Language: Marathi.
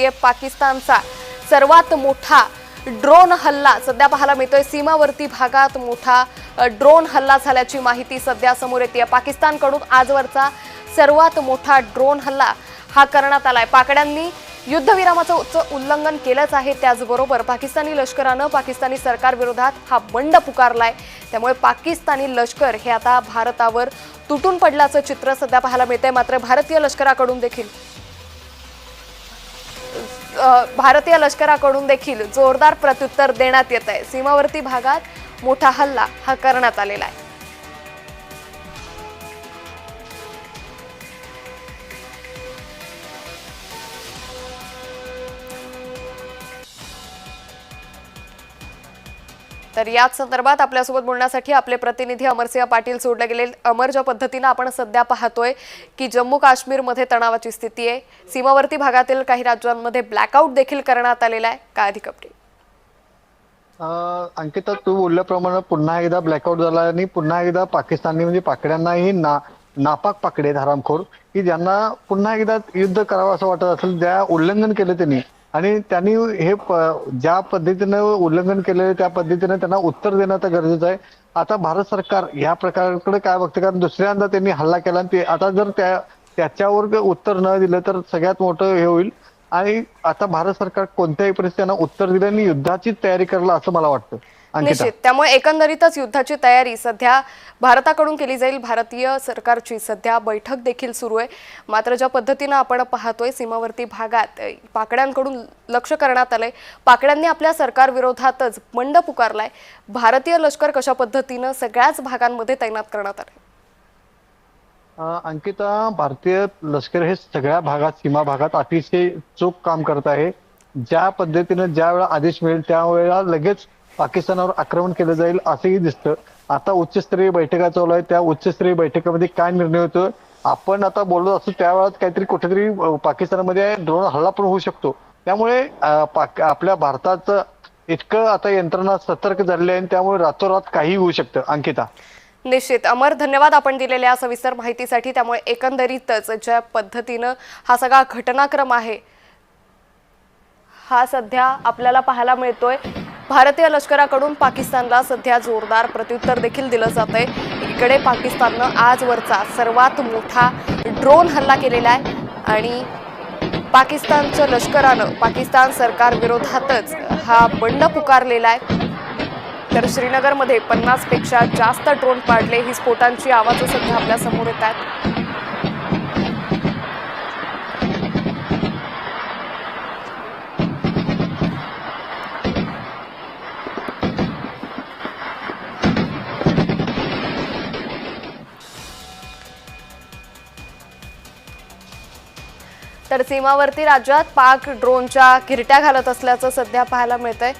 माहिती आहे पाकिस्तानचा सर्वात मोठा ड्रोन हल्ला सध्या पाहायला मिळतोय. सीमावर्ती भागात मोठा ड्रोन हल्ला झाल्याची माहिती सध्या समोर येते. पाकिस्तानकडून आजवरचा सर्वात मोठा ड्रोन हल्ला हा करण्यात आलाय. पाकड्यांनी युद्धविरामाचं उच्च उल्लंघन केलंच आहे. त्याचबरोबर पाकिस्तानी लष्करानं पाकिस्तानी सरकारविरोधात हा बंड पुकारलाय. त्यामुळे पाकिस्तानी लष्कर हे आता भारतावर तुटून पडल्याचं चित्र सध्या पाहायला मिळतंय. मात्र भारतीय लष्कराकडून देखील भारतीय लष्कराकडून देखील जोरदार प्रत्युत्तर देण्यात येत आहे सीमावर्ती भागात मोठा हल्ला हा करण्यात आलेला आहे. तर याच संदर्भात आपल्यासोबत बोलण्यासाठी आपले प्रतिनिधी अमरसिंह पाटील सोडले गेले. अमर ज्या पद्धतीनं आपण सध्या पाहतोय की जम्मू काश्मीरमध्ये तणावाची स्थिती आहे सीमावर्ती भागातील काही राज्यांमध्ये ब्लॅकआउट देखील करण्यात आलेला आहे. काय अधिक अपडेट अंकिता तू बोलल्याप्रमाणे पुन्हा एकदा ब्लॅकआउट झाला आणि पुन्हा एकदा पाकिस्तानी म्हणजे पाकड्यांनाही ना नापाक पाकडे धारामखोर की ज्यांना पुन्हा एकदा युद्ध करावं असं वाटत असेल ज्या उल्लंघन केलं त्यांनी आणि त्यांनी हे प- ज्या पद्धतीनं उल्लंघन केलेलं त्या पद्धतीनं त्यांना उत्तर देणं आता गरजेचं आहे. आता भारत सरकार या प्रकाराकडे काय बघते? कारण दुसऱ्यांदा त्यांनी हल्ला केला आणि ते आता जर त्या त्याच्यावर उत्तर न दिलं तर सगळ्यात मोठं हे होईल. आणि आता भारत सरकार कोणत्याही परिस्थितीत त्यांना उत्तर दिलं आणि युद्धाचीच तयारी करला असं मला वाटतं. निश्चित. त्यामुळे एकंदरीतच युद्धाची तयारी सध्या भारताकडून केली जाईल. भारतीय सरकारची सध्या बैठक देखील सुरू आहे. मात्र ज्या पद्धतीनं आपण पाहतोय सीमावर्ती भागात पाकड्यांकडून लक्ष करण्यात आलंय. पाकड्यांनी आपल्या सरकारविरोधातच बंड पुकारलाय. भारतीय लष्कर कशा पद्धतीनं सगळ्याच भागांमध्ये तैनात करण्यात आलंय? अं, अंकिता भारतीय लष्कर हे सगळ्या भागात सीमा भागात अतिशय चोख काम करत आहे. ज्या पद्धतीनं ज्या वेळा आदेश मिळेल त्यावेळेला लगेच पाकिस्तानावर आक्रमण केलं जाईल असंही दिसतं. आता उच्चस्तरीय बैठका चालू आहे त्या उच्चस्तरीय बैठकामध्ये काय निर्णय होतो आपण आता बोलत असतो त्यावेळेस काहीतरी कुठेतरी पाकिस्तानमध्ये ड्रोन हल्ला पण होऊ शकतो. त्यामुळे पाक- आपल्या भारताचं इतकं आता यंत्रणा सतर्क झालेली आहे आणि त्यामुळे रातोरात काही होऊ शकतं. अंकिता. निश्चित. अमर धन्यवाद आपण दिलेल्या सविस्तर माहितीसाठी. त्यामुळे एकंदरीतच ज्या पद्धतीनं हा सगळा घटनाक्रम आहे हा सध्या आपल्याला पाहायला मिळतोय. भारतीय लष्कराकडून पाकिस्तानला सध्या जोरदार प्रत्युत्तर देखील दिलं जात आहे. इकडे पाकिस्ताननं आजवरचा सर्वात मोठा ड्रोन हल्ला केलेला आहे आणि पाकिस्तानच्या लष्करानं पाकिस्तान सरकार विरोधातच हा बंड पुकारलेला आहे. तर श्रीनगरमध्ये पन्नासपेक्षा जास्त ड्रोन पाडले. ही स्फोटांची आवाज सध्या आपल्यासमोर येत आहेत. तर सीमावर्ती राज्यात पाक ड्रोनच्या किरट्या घालत असल्याचं सध्या पाहायला मिळतंय.